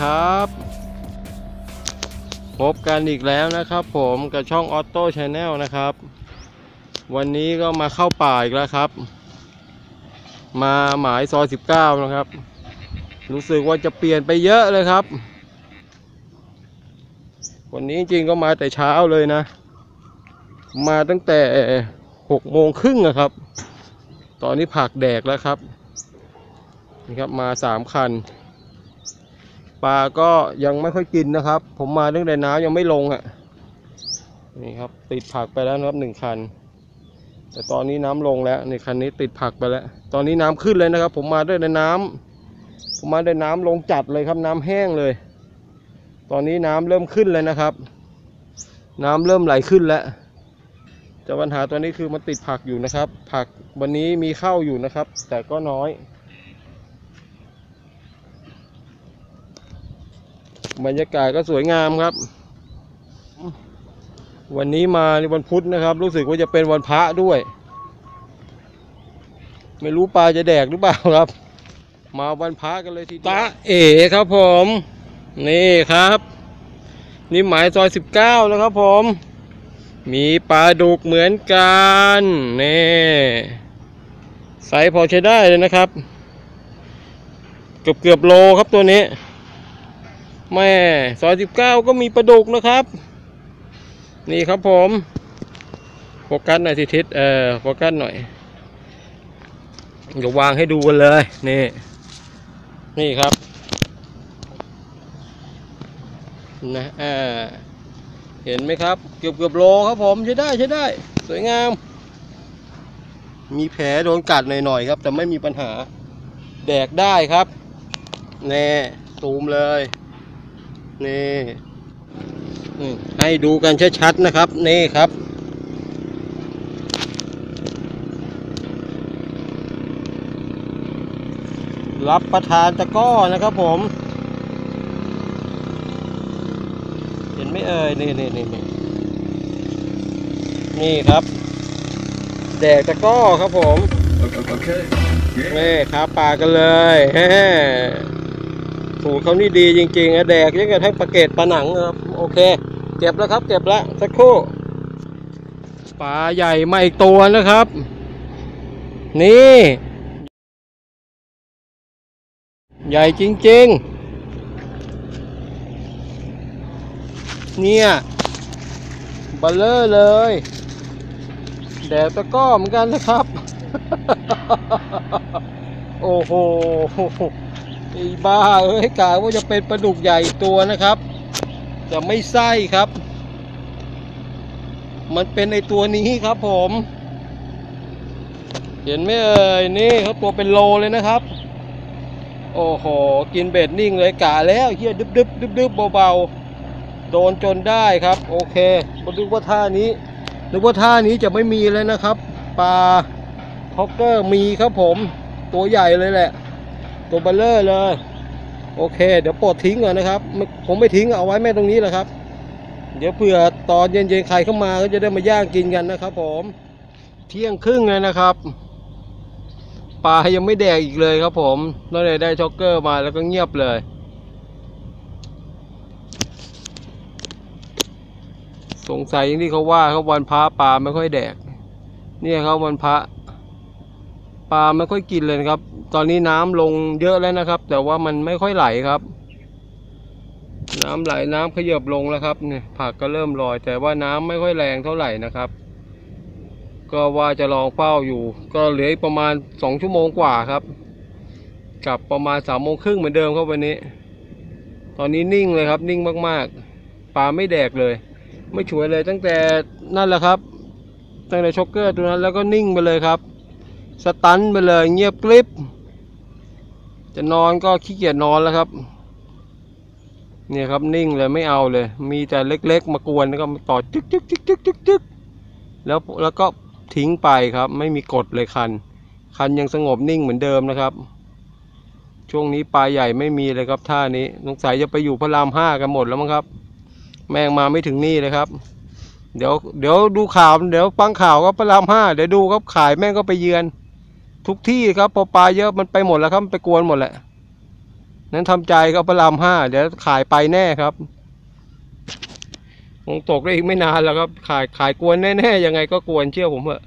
ครับ พบกันอีกแล้วนะครับ ผมกับช่องออโต้ชาแนลนะครับ วันนี้ก็มาเข้าป่าอีกแล้วครับ มาหมายซอย 19 นะครับ รู้สึกว่าจะเปลี่ยนไปเยอะเลยครับ วันนี้จริงๆก็มาแต่เช้าเลยนะ มาตั้งแต่6โมงครึ่งอะครับ ตอนนี้ผักแดกแล้วครับนี่ครับมาสามคัน ปลาก็ยังไม่ค่อยกินนะครับ ผมมาตั้งแต่น้ำยังไม่ลงอะนี่ครับ ติดผักไปแล้วนะครับหนึ่งคัน แต่ตอนนี้น้ำลงแล้วในคันนี้ติดผักไปแล้ว ตอนนี้น้ำขึ้นเลยนะครับ ผมมาด้วยในน้ำผมมาด้วยน้ำลงจัดเลยครับ น้ำแห้งเลย ตอนนี้น้ำเริ่มขึ้นเลยนะครับ น้ำเริ่มไหลขึ้นแล้วแต่ปัญหาตัวนี้คือมันติดผักอยู่นะครับ ผักวันนี้มีเข้าอยู่นะครับ แต่ก็น้อย บรรยากาศก็สวยงามครับ วันนี้มาในวันพุธนะครับ รู้สึกว่าจะเป็นวันพระด้วย ไม่รู้ปลาจะแดกหรือเปล่าครับ มาวันพระกันเลยทีเดียวตาเอ๋ครับผม นี่ครับ นี่หมายซอยสิบเก้าแล้วครับผม มีปลาดุกเหมือนกันนี่ไซส์พอใช้ได้เลยนะครับ เกือบเกือบโลครับตัวนี้ แม่ซอยสิบเก้าก็มีปลาดุกนะครับ นี่ครับผมโฟกัสหน่อยสิทิศเออโฟกัสหน่อยเดี๋ยววางให้ดูกันเลย นี่ นี่ครับนะเออเห็นไหมครับ เกือบเกือบโลครับผมใช้ได้ใช้ได้ สวยงาม มีแผลโดนกัดหน่อยๆครับ แต่ไม่มีปัญหาแดกได้ครับ แน่ตูมเลย นี่อืมให้ดูกันชัดๆนะครับ นี่ครับ รับประทานตะกร้อนะครับผม เห็นไหมเอ่ยนี่นี่นี่นี่นี่ครับ แดกตะกร้อครับผม Okay. นี่ครับปลากันเลยแฮ่ สูตรเขานี่ดีจริงๆอะแดกยังกับทั้งปลาเกตปลาหนังครับโอเค เก็บแล้วครับ เก็บแล้วสักครู่ปลาใหญ่มาอีกตัวนะครับ นี่ ใหญ่จริงๆ เนี่ยบลเลอร์เลย แดกตะก้อเหมือนกันนะครับ โอ้โห ไอ้บ้าเอ้ยกาว่าจะเป็นปลาดุกใหญ่ตัวนะครับ จะไม่ไส้ครับ มันเป็นไอตัวนี้ครับผม เห็นไหมเอ่ยนี่เขาตัวเป็นโลเลยนะครับ โอ้โหกินเบ็ดนิ่งเลยกาแล้วเฮียดึบดึบดึบดึบเบาๆโดนจนได้ครับ โอเคมาดูว่าท่านี้นึกว่าท่านี้จะไม่มีเลยนะครับปลาฮอกเกอร์มีครับผม ตัวใหญ่เลยแหละ ตัวเบลเลอร์เลย โอเค เดี๋ยวปลดทิ้งก่อนนะครับ ผมไม่ทิ้งเอาไว้แม่ตรงนี้แหละครับ เดี๋ยวเผื่อตอนเย็นๆใครเข้ามาก็จะได้มาย่างกินกันนะครับ ผม เที่ยงครึ่งเลยนะครับปลายังไม่แดกอีกเลยครับผมตั้งแต่ได้ช็อกเกอร์มาแล้วก็เงียบเลยสงสัยอย่างที่เขาว่าเขาวันพระปลาไม่ค่อยแดก เนี่ยครับวันพระ ปลาไม่ค่อยกินเลยนะครับ ตอนนี้น้ำลงเยอะแล้วนะครับ แต่ว่ามันไม่ค่อยไหลครับ น้ำไหลน้ำขยับลงแล้วครับเนี่ยผักก็เริ่มลอย แต่ว่าน้ำไม่ค่อยแรงเท่าไหร่นะครับ ก็ว่าจะลองเฝ้าอยู่ ก็เหลืออีกประมาณสองชั่วโมงกว่าครับกลับประมาณสามโมงครึ่งเหมือนเดิมครับวันนี้ ตอนนี้นิ่งเลยครับ นิ่งมากๆปลาไม่แดกเลย ไม่ช่วยเลยตั้งแต่นั่นแหละครับตั้งแต่ช็อกเกอร์ตัวนั้นแล้วก็นิ่งไปเลยครับ สตันไปเลยเงียบกริบ จะนอนก็ขี้เกียจนอนแล้วครับ เนี่ยครับนิ่งเลยไม่เอาเลย มีแต่เล็กๆ มากวนแล้วก็ต่อจึ๊กจึ๊กจึ๊กจึ๊กจึ๊กจึ๊กแล้วแล้วก็ทิ้งไปครับ ไม่มีกฎเลยคัน คันยังสงบนิ่งเหมือนเดิมนะครับ ช่วงนี้ปลาใหญ่ไม่มีเลยครับท่านี้สงสัยจะไปอยู่พระรามห้ากันหมดแล้วมั้งครับ แม่งมาไม่ถึงนี่เลยครับเดี๋ยวเดี๋ยวดูข่าว เดี๋ยวฟังข่าวก็พระรามห้าเดี๋ยวดูครับขายแม่งก็ไปเยือน ทุกที่ครับพอปลาเยอะมันไปหมดแล้วครับไปกวนหมดแหละนั้นทำใจครับพระรามห้าเดี๋ยวขายไปแน่ครับคงตกได้อีกไม่นานแล้วครับ ขายขายกวนแน่ๆยังไงก็กวนเชื่อผมเถอะ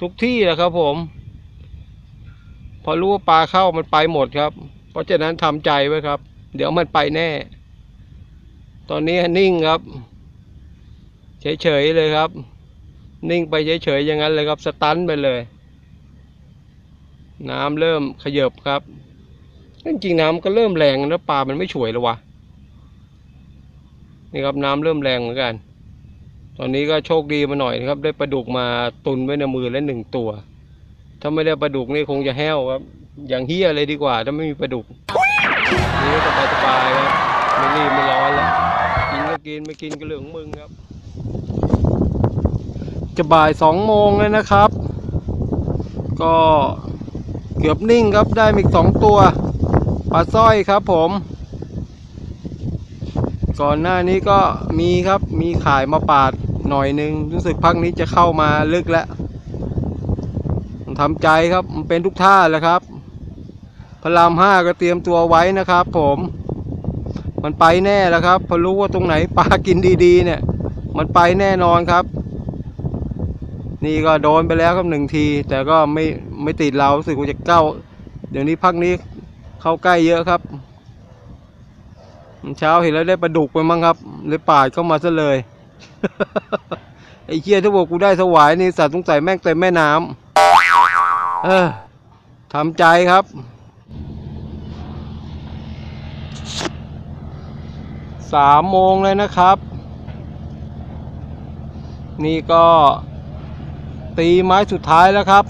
ทุกที่แหละครับ ผม พอรู้ว่าปลาเข้ามันไปหมดครับ เพราะฉะนั้นทำใจไว้ครับ เดี๋ยวมันไปแน่ ตอนนี้นิ่งครับเฉยๆเลยครับ นิ่งไปเฉยๆอย่างนั้นเลยครับ สตันไปเลย น้ำเริ่มขยบครับจริงๆน้ำก็เริ่มแรงแล้วปลามันไม่ฉวยแล้ววะนี่ครับน้ำเริ่มแรงเหมือนกัน ตอนนี้ก็โชคดีมาหน่อยนะครับ ได้ปลาดุกมาตุนไว้ในมือแล้วหนึ่งตัว ถ้าไม่ได้ปลาดุกนี่คงจะแห้วครับ อย่างเฮียเลยดีกว่า ถ้าไม่มีปลาดุกนี่ก็สบายๆครับไม่รีบไม่ร้อนแล้วกินก็กินไม่กินก็เรื่องของมึงครับ จะบ่ายสองโมงแล้วนะครับ ก็ เกือบนิ่งครับได้อีกสองตัวปลาสร้อยครับผม ก่อนหน้านี้ก็มีครับมีขายมาปาดหน่อยนึงรู้สึกพักนี้จะเข้ามาลึกแล้วทำใจครับมันเป็นทุกท่าแล้วครับ พระรามห้าก็เตรียมตัวไว้นะครับ ผม มันไปแน่แล้วครับพอรู้ว่าตรงไหนปลากินดีๆ เนี่ย มันไปแน่นอนครับ นี่ก็โดนไปแล้วครับหนึ่งที แต่ก็ไม่ไม่ติดเราสึกว่าจะเก้า เดี๋ยวนี้พักนี้เข้าใกล้เยอะครับ เช้าเห็นแล้วได้ปลาดุกไปมั้งครับเลยปาดเข้ามาซะเลยไอ้เคียถ้าบอกกูได้สวายนี่สัตว์สงสัยแม่งเต็มแม่น้ำเออทำใจครับสามโมงเลยนะครับ นี่ก็ ตีไม้สุดท้ายแล้วครับ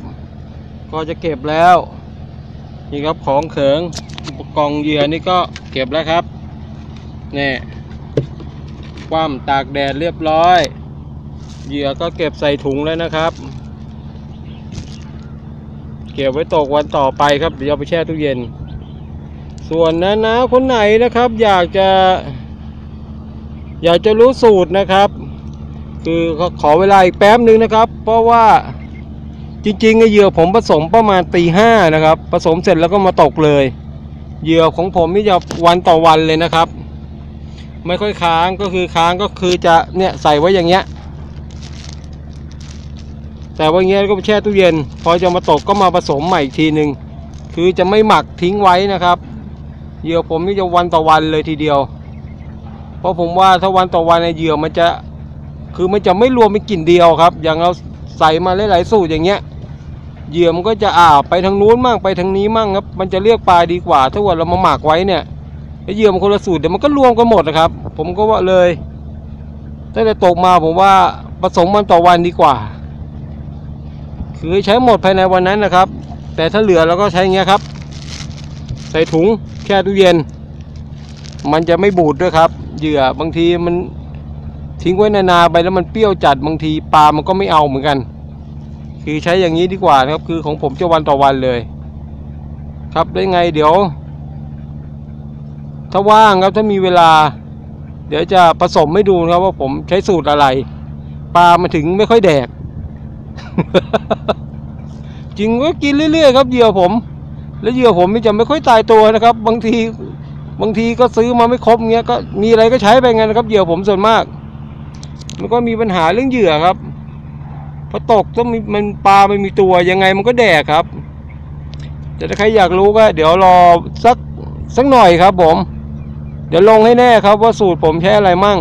ก็จะเก็บแล้ว นี่ครับของเขิงอุปกรณ์เหยื่อนี่ก็เก็บแล้วครับนี่คว่ำตากแดดเรียบร้อย เหยื่อก็เก็บใส่ถุงแล้วนะครับ เก็บไว้ตกวันต่อไปครับเดี๋ยวเอาไปแช่ตู้เย็น ส่วนนะนะคนไหนนะครับ อยากจะ อยากจะรู้สูตรนะครับ คือขอเวลาอีกแป๊บนึงนะครับ เพราะว่าจริงๆไอ้เหยื่อผมผสมประมาณตีห้านะครับ ผสมเสร็จแล้วก็มาตกเลย เหยื่อของผมนี่จะวันต่อวันเลยนะครับ ไม่ค่อยค้างก็คือค้างก็คือจะเนี่ยใส่ไว้อย่างเงี้ยแต่ว่าเงี้ยก็ไปแช่ตู้เย็น พอจะมาตกก็มาผสมใหม่อีกทีหนึ่งคือจะไม่หมักทิ้งไว้นะครับ เหยื่อผมนี่จะวันต่อวันเลยทีเดียว เพราะผมว่าถ้าวันต่อวันในเหยื่อมันจะ คือมันจะไม่รวมเป็นกลิ่นเดียวครับ อย่างเราใส่มาหลายๆสูตรอย่างเงี้ยเหยื่อมันก็จะอ่าไปทางนู้นมั่งไปทางนี้มั่งครับ มันจะเรียกปลาดีกว่า ถ้าว่าเรามาหมักไว้เนี่ยเหยื่อมันคนละสูตรเดี๋ยวมันก็รวมกันหมดนะครับ ผมก็ว่าเลยตั้งแต่ตกมาผมว่าผสมมันต่อวันดีกว่า คือใช้หมดภายในวันนั้นนะครับ แต่ถ้าเหลือเราก็ใช้เงี้ยครับ ใส่ถุงแช่ตู้เย็น มันจะไม่บูดด้วยครับ เหยื่อบางทีมัน ทิ้งไว้นานๆไปแล้วมันเปรี้ยวจัดบางทีปลามันก็ไม่เอาเหมือนกัน คือใช้อย่างนี้ดีกว่านะครับ คือของผมจะวันต่อวันเลย ครับได้ไงเดี๋ยว ถ้าว่างครับถ้ามีเวลา เดี๋ยวจะผสมให้ดูนะครับ ว่าผมใช้สูตรอะไรปลามาถึงไม่ค่อยแดก จริงก็กินเรื่อยๆครับเหยื่อผม แล้วเหยื่อผมนี่จะไม่ค่อยตายตัวนะครับ บางทีบางทีก็ซื้อมาไม่ครบเงี้ยก็มีอะไรก็ใช้ไปงั้นนะครับเหยื่อผมส่วนมาก มันก็มีปัญหาเรื่องเหยื่อครับพอตกต้องมีมันปลาไม่มีตัวยังไงมันก็แดกครับ แต่ถ้าใครอยากรู้ก็ เดี๋ยวรอสักสักหน่อยครับ ผม เดี๋ยวลงให้แน่ครับ ว่าสูตรผมใช้อะไรมั่ง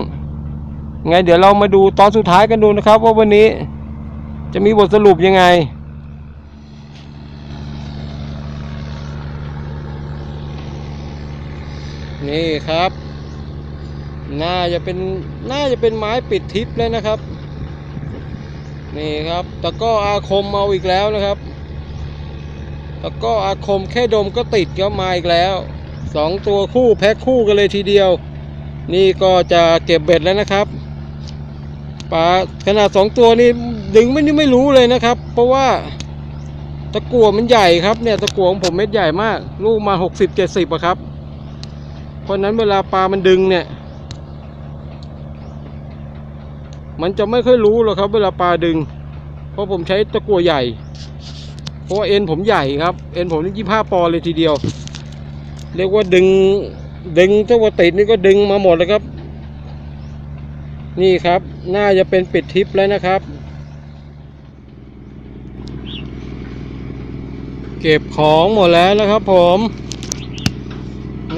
ไงเดี๋ยวเรามาดูตอนสุดท้ายกันดูนะครับ ว่าวันนี้ จะมีบทสรุปยังไงนี่ครับ น่าจะเป็นน่าจะเป็นไม้ปิดทิปแล้วนะครับ นี่ครับตะก้ออาคมเอาอีกแล้วนะครับตะก้ออาคมแค่ดมก็ติดก็มาอีกแล้วสองตัวคู่แพ็คคู่กันเลยทีเดียว นี่ก็จะเก็บเบ็ดแล้วนะครับปลาขนาดสองตัวนี่ดึงไม่นี่ไม่รู้เลยนะครับ เพราะว่าตะกั่วมันใหญ่ครับเนี่ยตะกั่วของผมเม็ดใหญ่มาก ลูกมาหกสิบเจ็ดสิบอะครับเพราะนั้นเวลาปลามันดึงเนี่ย มันจะไม่ค่อยรู้หรอกครับ เวลาปลาดึง เพราะผมใช้ตะกั่วใหญ่ เพราะเอ็นผมใหญ่ครับ เอ็นผมนี่ยี่ห้าปอนด์เลยทีเดียว เรียกว่าดึงดึงเจ้าวัวติดนี่ก็ดึงมาหมดเลยครับ นี่ครับ น่าจะเป็นปิดทิปแล้วนะครับ เก็บของหมดแล้วนะครับผม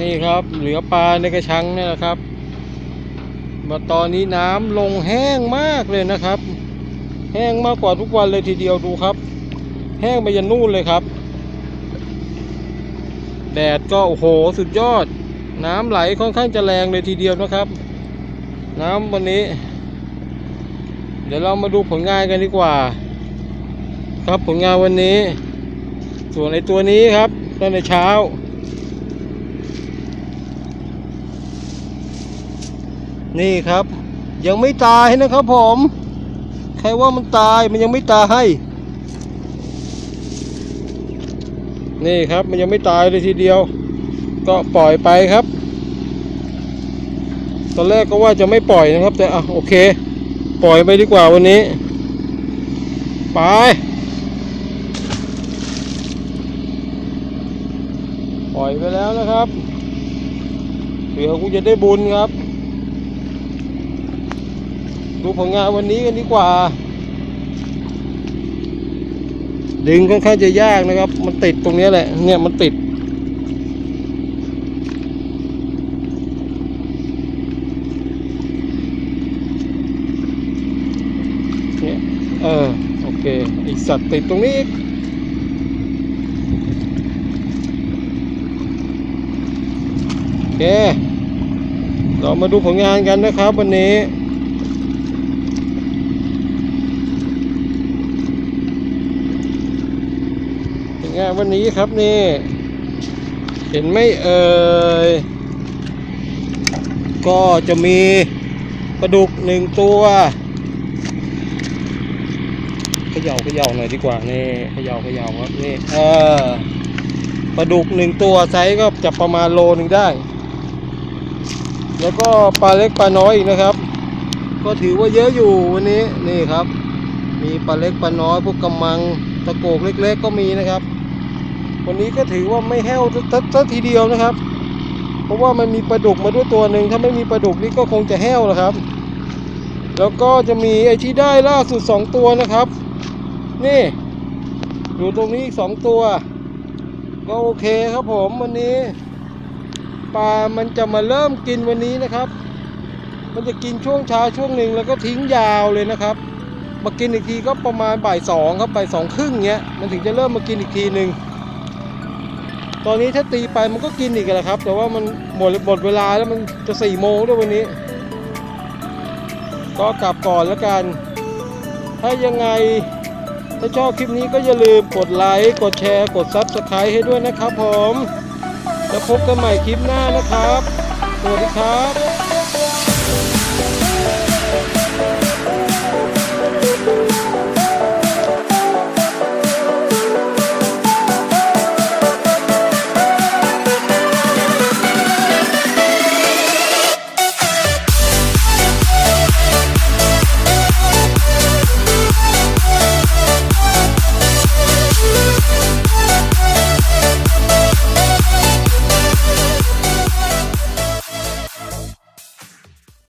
นี่ครับ เหลือปลาในกระชังนี่แหละครับ มาตอนนี้น้ำลงแห้งมากเลยนะครับ แห้งมากกว่าทุกวันเลยทีเดียวดูครับ แห้งไปยันนู่นเลยครับ แดดก็โอ้โหสุดยอด น้ำไหลค่อนข้างจะแรงเลยทีเดียวนะครับ น้ำวันนี้ เดี๋ยวเรามาดูผลงานกันดีกว่า ครับผลงานวันนี้ ส่วนในตัวนี้ครับตั้งแต่เช้า นี่ครับ ยังไม่ตายนะครับผม ใครว่ามันตายมันยังไม่ตายนี่ครับมันยังไม่ตายเลยทีเดียว ก็ปล่อยไปครับ ตอนแรกก็ว่าจะไม่ปล่อยนะครับ แต่อะโอเค ปล่อยไปดีกว่าวันนี้ ไปปล่อยไปแล้วนะครับเผื่อกูจะได้บุญครับ ดูผลงานวันนี้กันดีกว่า ดึงค่อนข้างจะยากนะครับ มันติดตรงนี้แหละ เนี่ยมันติด เนี่ย เออ โอเค อีกสัตว์ติดตรงนี้อีกโอเค เรามาดูผลงานกันนะครับวันนี้ งานวันนี้ครับนี่ เห็นไม่เอ่ย ก็จะมีปลาดุกหนึ่งตัวเขย่าเขย่าหน่อยดีกว่านี่เขย่าเขย่าครับนี่เออปลาดุกหนึ่งตัวไซส์ก็จะประมาณโลหนึ่งได้ แล้วก็ปลาเล็กปลาน้อยอีกนะครับ ก็ถือว่าเยอะอยู่วันนี้นี่ครับ มีปลาเล็กปลาน้อยพวกกำมังตะโกกเล็ก ๆ ก็มีนะครับ วันนี้ก็ถือว่าไม่แห้วสักทีเดียวนะครับ เพราะว่ามันมีปลาดุกมาด้วยตัวหนึ่งถ้าไม่มีปลาดุกนี่ก็คงจะแห้วแล้วครับ แล้วก็จะมีไอที่ได้ล่าสุดสองตัวนะครับ นี่อยู่ตรงนี้อีกสองตัว ก็โอเคครับผมวันนี้ปลามันจะมาเริ่มกินวันนี้นะครับ มันจะกินช่วงเช้าช่วงหนึ่งแล้วก็ทิ้งยาวเลยนะครับ มากินอีกทีก็ประมาณบ่ายสองครับบ่ายสองครึ่งเงี้ยมันถึงจะเริ่มมากินอีกทีหนึ่ง ตอนนี้ถ้าตีไปมันก็กินอีกแหละครับ แต่ว่ามันหมดหมดเวลาแล้วมันจะสี่โมงด้วยวันนี้ ก็กลับก่อนแล้วกัน ถ้ายังไงถ้าชอบคลิปนี้ก็อย่าลืมกดไลค์กดแชร์กดซับสไครต์ให้ด้วยนะครับผม แล้วพบกันใหม่คลิปหน้านะครับ สวัสดีครับ